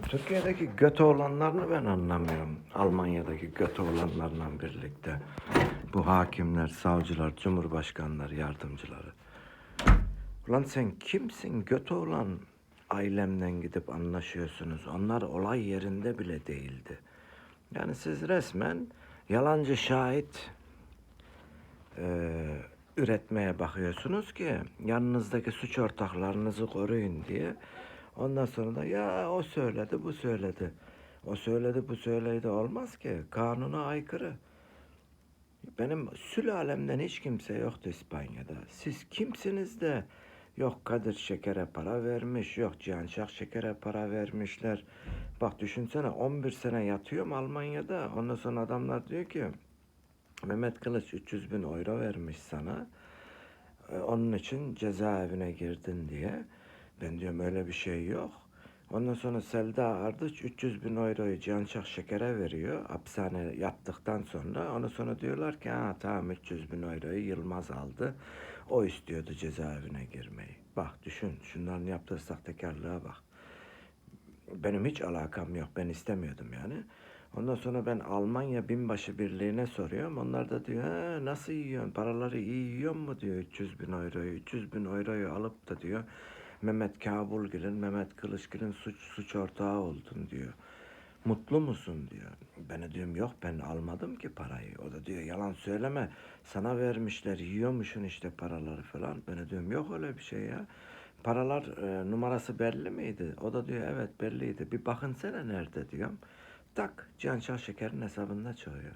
Türkiye'deki götü olanlarını ben anlamıyorum. Almanya'daki götü olanlarla birlikte. Bu hakimler, savcılar, cumhurbaşkanları, yardımcıları. Ulan sen kimsin? Götü olan ailemden gidip anlaşıyorsunuz. Onlar olay yerinde bile değildi. Yani siz resmen yalancı şahit eee, üretmeye bakıyorsunuz ki yanınızdaki suç ortaklarınızı koruyun diye. Ondan sonra da ya o söyledi bu söyledi. O söyledi bu söyledi olmaz ki. Kanuna aykırı. Benim sülalemden hiç kimse yoktu İspanya'da. Siz kimsiniz de yok Kadir Şeker'e para vermiş, yok Cihan Şak Şeker'e para vermişler. Bak düşünsene 11 sene yatıyorum Almanya'da. Ondan sonra adamlar diyor ki Mehmet Kılıç 300 bin euro vermiş sana. Ee, Onun için cezaevine girdin diye. Ben diyorum öyle bir şey yok. Ondan sonra Selda Ardıç 300 bin euroyu Cihan Şak Şeker'e veriyor. Hapishane yattıktan sonra. Ondan sonra diyorlar ki ha tamam 300 bin euroyu Yılmaz aldı. O istiyordu cezaevine girmeyi. Bak düşün şunların yaptığı sahtekarlığa bak. Benim hiç alakam yok. Ben istemiyordum yani. Ondan sonra ben Almanya binbaşı birliğine soruyorum. Onlar da diyor nasıl yiyorsun? Paraları iyi yiyor mu diyor 300 bin euroyu. 300 bin euroyu alıp da diyor Mehmet Kabulgil'in, Mehmet Kılıçgil'in suç, suç ortağı oldun diyor. Mutlu musun diyor. Ben diyorum yok ben almadım ki parayı. O da diyor yalan söyleme. Sana vermişler yiyormuşsun işte paraları falan. Ben diyorum yok öyle bir şey ya. Paralar e, numarası belli miydi? O da diyor evet belliydi. Bir bakın sene nerede diyorum. Tak Cihan Şah Şeker'in hesabında çıkıyor.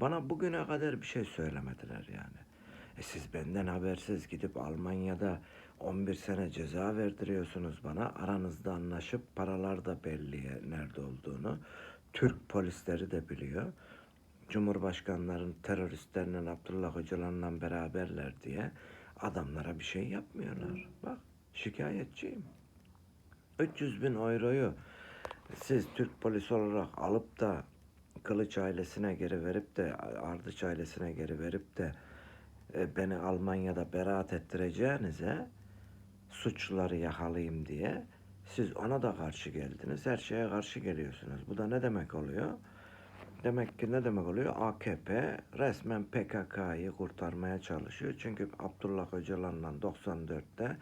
Bana bugüne kadar bir şey söylemediler yani. E siz benden habersiz gidip Almanya'da 11 sene ceza verdiriyorsunuz bana. Aranızda anlaşıp paralar da belli nerede olduğunu. Türk polisleri de biliyor. Cumhurbaşkanların teröristlerle Abdullah Öcalan'la beraberler diye adamlara bir şey yapmıyorlar. Bak şikayetçiyim. 300 bin euroyu siz Türk polisi olarak alıp da Kılıç ailesine geri verip de Ardıç ailesine geri verip de beni Almanya'da beraat ettireceğinize suçluları yakalayayım diye siz ona da karşı geldiniz. Her şeye karşı geliyorsunuz. Bu da ne demek oluyor? Demek ki ne demek oluyor? AKP resmen PKK'yı kurtarmaya çalışıyor. Çünkü Abdullah Öcalan'la 94'te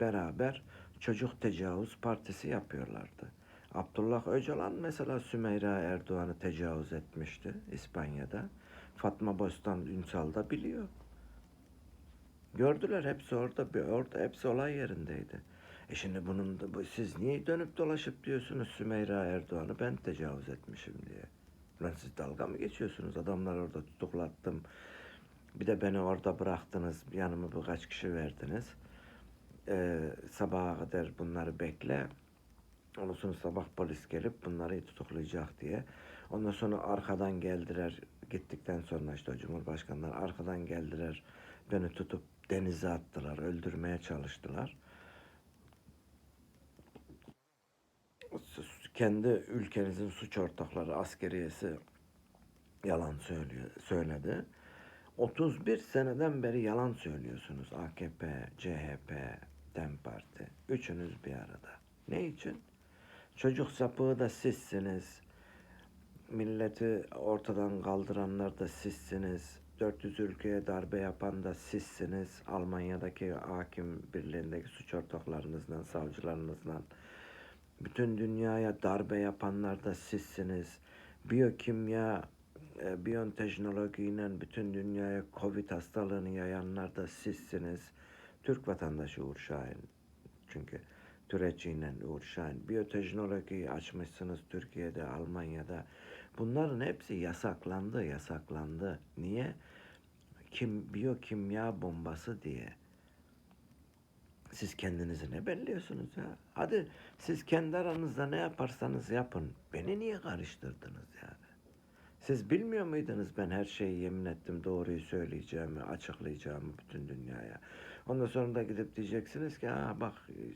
beraber çocuk tecavüz partisi yapıyorlardı. Abdullah Öcalan mesela Sümeyra Erdoğan'ı tecavüz etmişti İspanya'da. Fatma Bostan Ünsal da biliyor. Gördüler hepsi orada, bir orada hepsi olay yerindeydi. E şimdi bunun da, bu- siz niye dönüp dolaşıp diyorsunuz Sümeyra Erdoğan'ı ben tecavüz etmişim diye. Lan siz dalga mı geçiyorsunuz? Adamlar orada tutuklattım. Bir de beni orada bıraktınız. Yanıma birkaç kişi verdiniz. Ee, sabaha kadar bunları bekle. Ondan sonra sabah polis gelip bunları tutuklayacak diye. Ondan sonra arkadan geldiler. Gittikten sonra işte o cumhurbaşkanları arkadan geldiler. Beni tutup denize attılar. Öldürmeye çalıştılar. Kendi ülkenizin suç ortakları askeriyesi yalan söylüyor, söyledi. 31 seneden beri yalan söylüyorsunuz AKP, CHP, DEM Parti. Üçünüz bir arada. Ne için? Çocuk sapığı da sizsiniz. Milleti ortadan kaldıranlar da sizsiniz. 400 ülkeye darbe yapan da sizsiniz. Almanya'daki hakim birliğindeki suç ortaklarınızla, savcılarınızla. Bütün dünyaya darbe yapanlar da sizsiniz. Biyokimya, e, biyoteknolojiyle bütün dünyaya Covid hastalığını yayanlar da sizsiniz. Türk vatandaşı Uğur Şahin. Çünkü türeciyle Uğur Şahin. Biyoteknolojiyi açmışsınız Türkiye'de, Almanya'da. Bunların hepsi yasaklandı, yasaklandı. Niye? Kim biyokimya bombası diye. Siz kendinizi ne belliyorsunuz ya? Hadi siz kendi aranızda ne yaparsanız yapın. Beni niye karıştırdınız yani? Siz bilmiyor muydunuz ben her şeyi yemin ettim doğruyu söyleyeceğimi, açıklayacağımı bütün dünyaya. Ondan sonra da gidip diyeceksiniz ki ha bak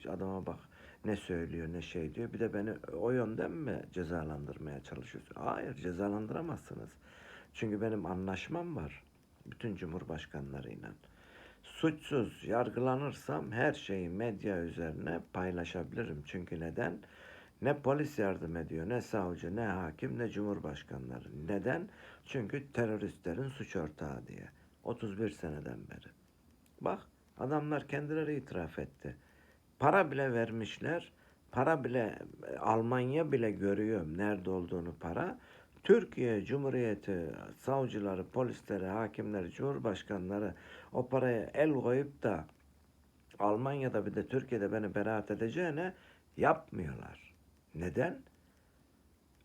adama bak ne söylüyor ne şey diyor. Bir de beni o yönden mi cezalandırmaya çalışıyorsun? Hayır cezalandıramazsınız. Çünkü benim anlaşmam var bütün cumhurbaşkanlarıyla. Suçsuz yargılanırsam her şeyi medya üzerine paylaşabilirim. Çünkü neden? Ne polis yardım ediyor, ne savcı, ne hakim, ne cumhurbaşkanları. Neden? Çünkü teröristlerin suç ortağı diye. 31 seneden beri. Bak adamlar kendileri itiraf etti. Para bile vermişler. Para bile Almanya bile görüyor nerede olduğunu para. Türkiye Cumhuriyeti savcıları, polisleri, hakimleri, cumhurbaşkanları o paraya el koyup da Almanya'da bir de Türkiye'de beni beraat edeceğine yapmıyorlar. Neden?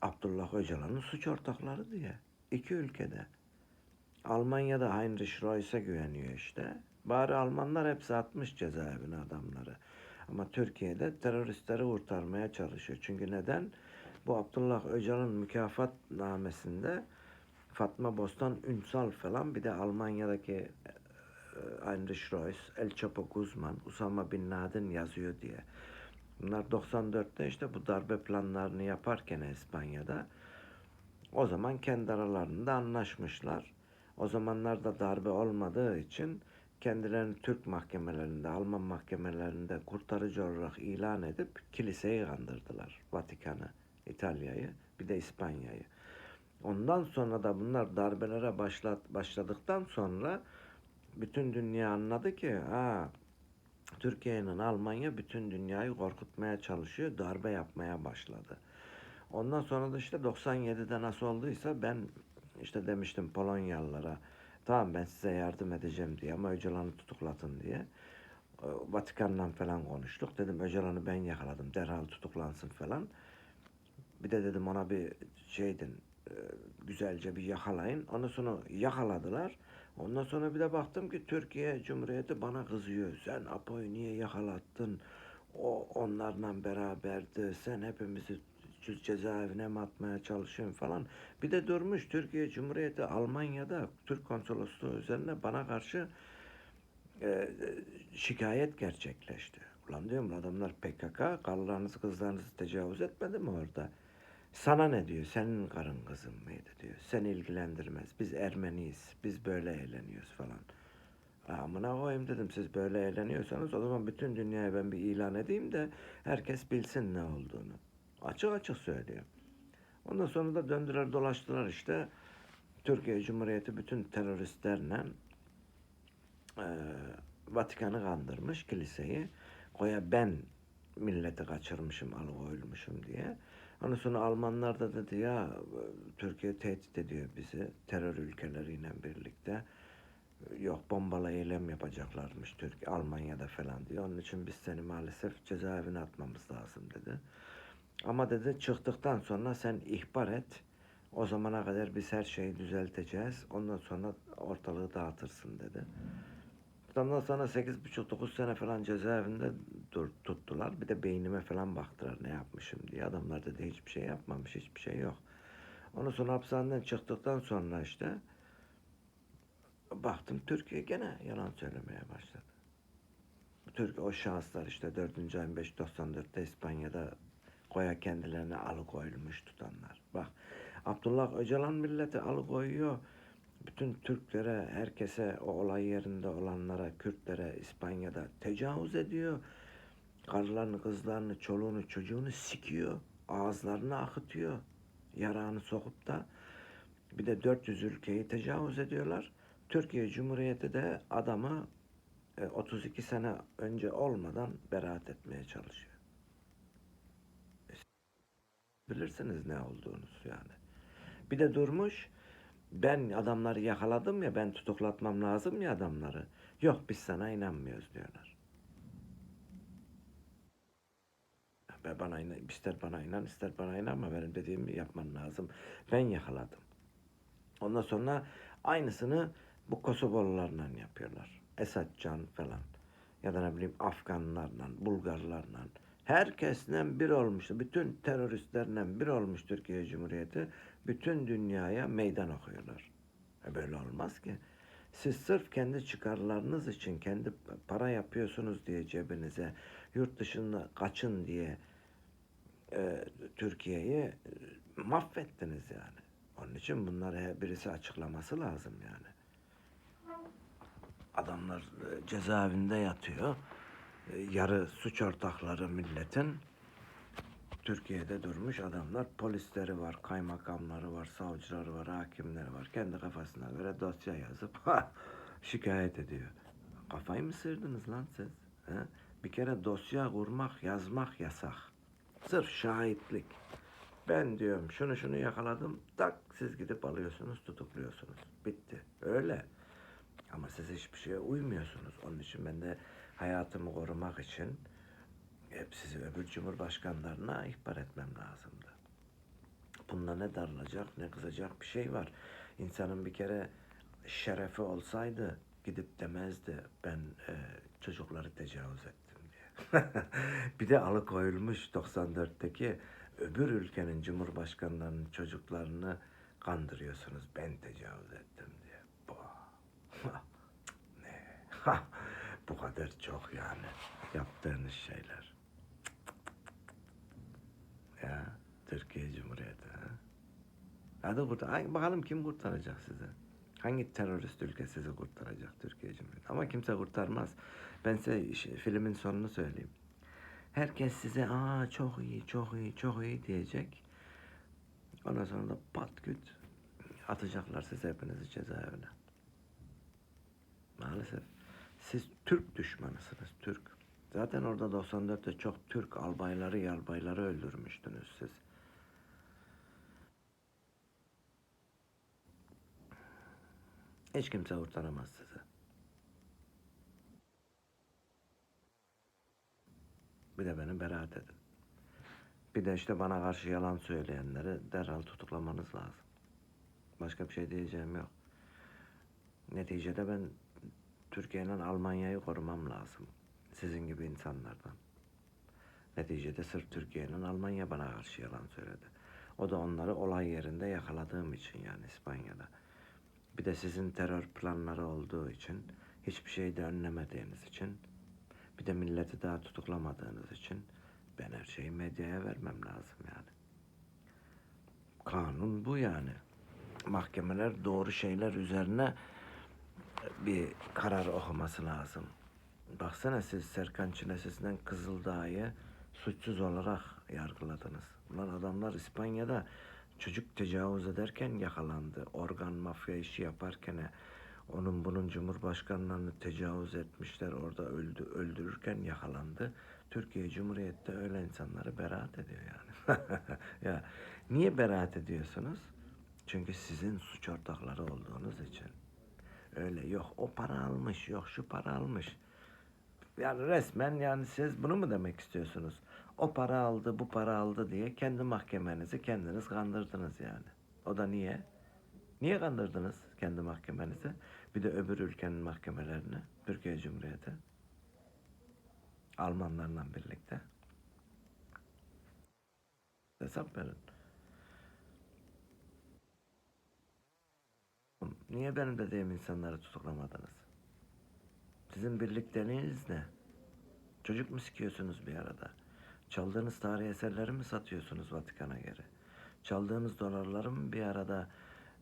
Abdullah Öcalan'ın suç ortakları diye. İki ülkede. Almanya'da Heinrich Reus'e güveniyor işte. Bari Almanlar hepsi atmış cezaevine adamları. Ama Türkiye'de teröristleri kurtarmaya çalışıyor. Çünkü neden? Bu Abdullah Öcalan mükafatnamesinde Fatma Bostan Ünsal falan bir de Almanya'daki e, Heinrich Reus, El Chapo Guzman, Usama Bin Laden yazıyor diye. Bunlar 94'te işte bu darbe planlarını yaparken İspanya'da o zaman kendi aralarında anlaşmışlar. O zamanlarda darbe olmadığı için kendilerini Türk mahkemelerinde, Alman mahkemelerinde kurtarıcı olarak ilan edip kiliseyi kandırdılar. Vatikan'ı, İtalya'yı, bir de İspanya'yı. Ondan sonra da bunlar darbelere başlat, başladıktan sonra bütün dünya anladı ki ha Türkiye'nin Almanya bütün dünyayı korkutmaya çalışıyor, darbe yapmaya başladı. Ondan sonra da işte 97'de nasıl olduysa ben işte demiştim Polonyalılara tamam ben size yardım edeceğim diye ama Öcalan'ı tutuklatın diye. Ee, Vatikan'la falan konuştuk. Dedim Öcalan'ı ben yakaladım derhal tutuklansın falan. Bir de dedim ona bir şeydin e, güzelce bir yakalayın. Ondan sonra yakaladılar. Ondan sonra bir de baktım ki Türkiye Cumhuriyeti bana kızıyor. Sen Apo'yu niye yakalattın? O onlarla beraberdi. Sen hepimizi ce- cezaevine mi atmaya çalışıyorsun falan. Bir de durmuş Türkiye Cumhuriyeti Almanya'da Türk konsolosluğu üzerine bana karşı e, şikayet gerçekleşti. Ulan diyorum adamlar PKK karılarınızı kızlarınızı tecavüz etmedi mi orada? Sana ne diyor? Senin karın kızın mıydı diyor. Seni ilgilendirmez. Biz Ermeniyiz. Biz böyle eğleniyoruz falan. Amına koyayım dedim siz böyle eğleniyorsanız o zaman bütün dünyaya ben bir ilan edeyim de herkes bilsin ne olduğunu. Açık açık söylüyor. Ondan sonra da döndüler dolaştılar işte. Türkiye Cumhuriyeti bütün teröristlerle e, Vatikan'ı kandırmış kiliseyi. Koya ben milleti kaçırmışım, alıkoyulmuşum diye. Ondan sonra Almanlar da dedi ya Türkiye tehdit ediyor bizi terör ülkeleriyle birlikte. Yok bombalı eylem yapacaklarmış Türkiye, Almanya'da falan diyor. Onun için biz seni maalesef cezaevine atmamız lazım dedi. Ama dedi çıktıktan sonra sen ihbar et. O zamana kadar biz her şeyi düzelteceğiz. Ondan sonra ortalığı dağıtırsın dedi. Ondan sonra 8,5-9 sene falan cezaevinde dur, tuttular. Bir de beynime falan baktılar ne yapmışım diye. Adamlar dedi hiçbir şey yapmamış, hiçbir şey yok. Ondan sonra hapishaneden çıktıktan sonra işte baktım Türkiye gene yalan söylemeye başladı. Türk o şahıslar işte 4. ayın 5.94'te İspanya'da koya kendilerine alıkoyulmuş tutanlar. Bak Abdullah Öcalan milleti alıkoyuyor. Bütün Türklere, herkese, o olay yerinde olanlara, Kürtlere, İspanya'da tecavüz ediyor. Karılarını, kızlarını, çoluğunu, çocuğunu sikiyor. Ağızlarını akıtıyor. Yarağını sokup da. Bir de 400 ülkeyi tecavüz ediyorlar. Türkiye Cumhuriyeti de adamı e, 32 sene önce olmadan beraat etmeye çalışıyor. Bilirsiniz ne olduğunuz yani. Bir de durmuş ben adamları yakaladım ya ben tutuklatmam lazım ya adamları. Yok biz sana inanmıyoruz diyorlar. Ve bana inan, ister bana inan ister bana inanma benim dediğimi yapman lazım. Ben yakaladım. Ondan sonra aynısını bu Kosovolularla yapıyorlar. Esadcan falan. Ya da ne bileyim Afganlarla, Bulgarlarla. Herkesle bir olmuştu. Bütün teröristlerle bir olmuş Türkiye Cumhuriyeti. Bütün dünyaya meydan okuyorlar. E böyle olmaz ki. Siz sırf kendi çıkarlarınız için, kendi para yapıyorsunuz diye cebinize, yurt dışına kaçın diye e, Türkiye'yi e, mahvettiniz yani. Onun için bunları birisi açıklaması lazım yani. Adamlar e, cezaevinde yatıyor. E, Yarı suç ortakları milletin. Türkiye'de durmuş adamlar polisleri var, kaymakamları var, savcıları var, hakimleri var. Kendi kafasına göre dosya yazıp şikayet ediyor. Kafayı mı sırdınız lan siz? He? Bir kere dosya kurmak, yazmak yasak. Sırf şahitlik. Ben diyorum şunu şunu yakaladım, tak siz gidip alıyorsunuz, tutukluyorsunuz. Bitti. Öyle. Ama siz hiçbir şeye uymuyorsunuz. Onun için ben de hayatımı korumak için hep sizi öbür cumhurbaşkanlarına ihbar etmem lazımdı. Bunda ne darılacak ne kızacak bir şey var. İnsanın bir kere şerefi olsaydı gidip demezdi ben e, çocukları tecavüz ettim diye. bir de alıkoyulmuş 94'teki öbür ülkenin cumhurbaşkanlarının çocuklarını kandırıyorsunuz. Ben tecavüz ettim diye. Ne? Bu kadar çok yani yaptığınız şeyler. Ya Türkiye Cumhuriyeti. Ha? Hadi. Hangi, bakalım kim kurtaracak sizi? Hangi terörist ülke sizi kurtaracak Türkiye Cumhuriyeti? Ama kimse kurtarmaz. Ben size filmin sonunu söyleyeyim. Herkes size aa çok iyi, çok iyi, çok iyi diyecek. Ondan sonra da pat küt atacaklar sizi hepinizi cezaevine. Maalesef. Siz Türk düşmanısınız, Türk. Zaten orada 94'te çok Türk albayları, yarbayları öldürmüştünüz siz. Hiç kimse kurtaramaz sizi. Bir de beni beraat edin. Bir de işte bana karşı yalan söyleyenleri derhal tutuklamanız lazım. Başka bir şey diyeceğim yok. Neticede ben Türkiye'nin Almanya'yı korumam lazım. Sizin gibi insanlardan. Neticede sırf Türkiye'nin Almanya bana karşı yalan söyledi. O da onları olay yerinde yakaladığım için yani İspanya'da. Bir de sizin terör planları olduğu için, hiçbir şey de önlemediğiniz için, bir de milleti daha tutuklamadığınız için ben her şeyi medyaya vermem lazım yani. Kanun bu yani. Mahkemeler doğru şeyler üzerine bir karar okuması lazım. Baksana siz Serkan Çinesiz'den Kızıldağ'ı suçsuz olarak yargıladınız. Ulan adamlar İspanya'da çocuk tecavüz ederken yakalandı. Organ mafya işi yaparken onun bunun cumhurbaşkanlarını tecavüz etmişler. Orada öldü, öldürürken yakalandı. Türkiye Cumhuriyet'te öyle insanları beraat ediyor yani. ya niye beraat ediyorsunuz? Çünkü sizin suç ortakları olduğunuz için. Öyle yok o para almış, yok şu para almış. Yani resmen yani siz bunu mu demek istiyorsunuz? O para aldı, bu para aldı diye kendi mahkemenizi kendiniz kandırdınız yani. O da niye? Niye kandırdınız kendi mahkemenizi? Bir de öbür ülkenin mahkemelerini, Türkiye Cumhuriyeti. Almanlarla birlikte. Hesap verin. Niye benim dediğim insanları tutuklamadınız? Sizin birlikteliğiniz ne? Çocuk mu sikiyorsunuz bir arada? Çaldığınız tarihi eserleri mi satıyorsunuz Vatikan'a geri? Çaldığınız dolarları mı bir arada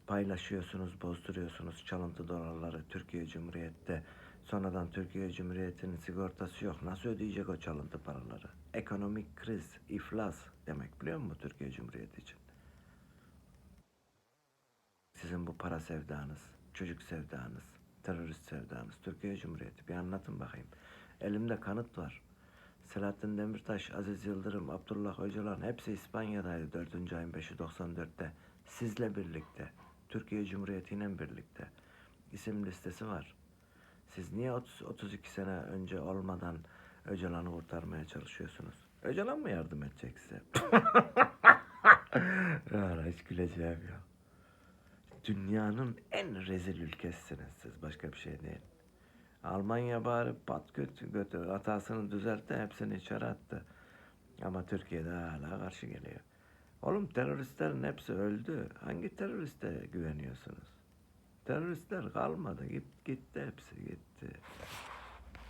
paylaşıyorsunuz, bozduruyorsunuz çalıntı dolarları Türkiye Cumhuriyet'te? Sonradan Türkiye Cumhuriyeti'nin sigortası yok. Nasıl ödeyecek o çalıntı paraları? Ekonomik kriz, iflas demek biliyor musun Türkiye Cumhuriyeti için? Sizin bu para sevdanız, çocuk sevdanız, terörist sevdanız, Türkiye Cumhuriyeti bir anlatın bakayım. Elimde kanıt var. Selahattin Demirtaş, Aziz Yıldırım, Abdullah Öcalan hepsi İspanya'daydı 4. ayın 5'i 94'te. Sizle birlikte, Türkiye Cumhuriyeti ile birlikte. İsim listesi var. Siz niye 30, 32 sene önce olmadan Öcalan'ı kurtarmaya çalışıyorsunuz? Öcalan mı yardım edecek size? ya hiç güleceğim ya. Dünyanın en rezil ülkesisiniz siz. Başka bir şey değil. Almanya bari pat götü, götü hatasını düzeltti. Hepsini içeri attı. Ama Türkiye'de hala karşı geliyor. Oğlum teröristlerin hepsi öldü. Hangi teröriste güveniyorsunuz? Teröristler kalmadı. Git, gitti hepsi gitti.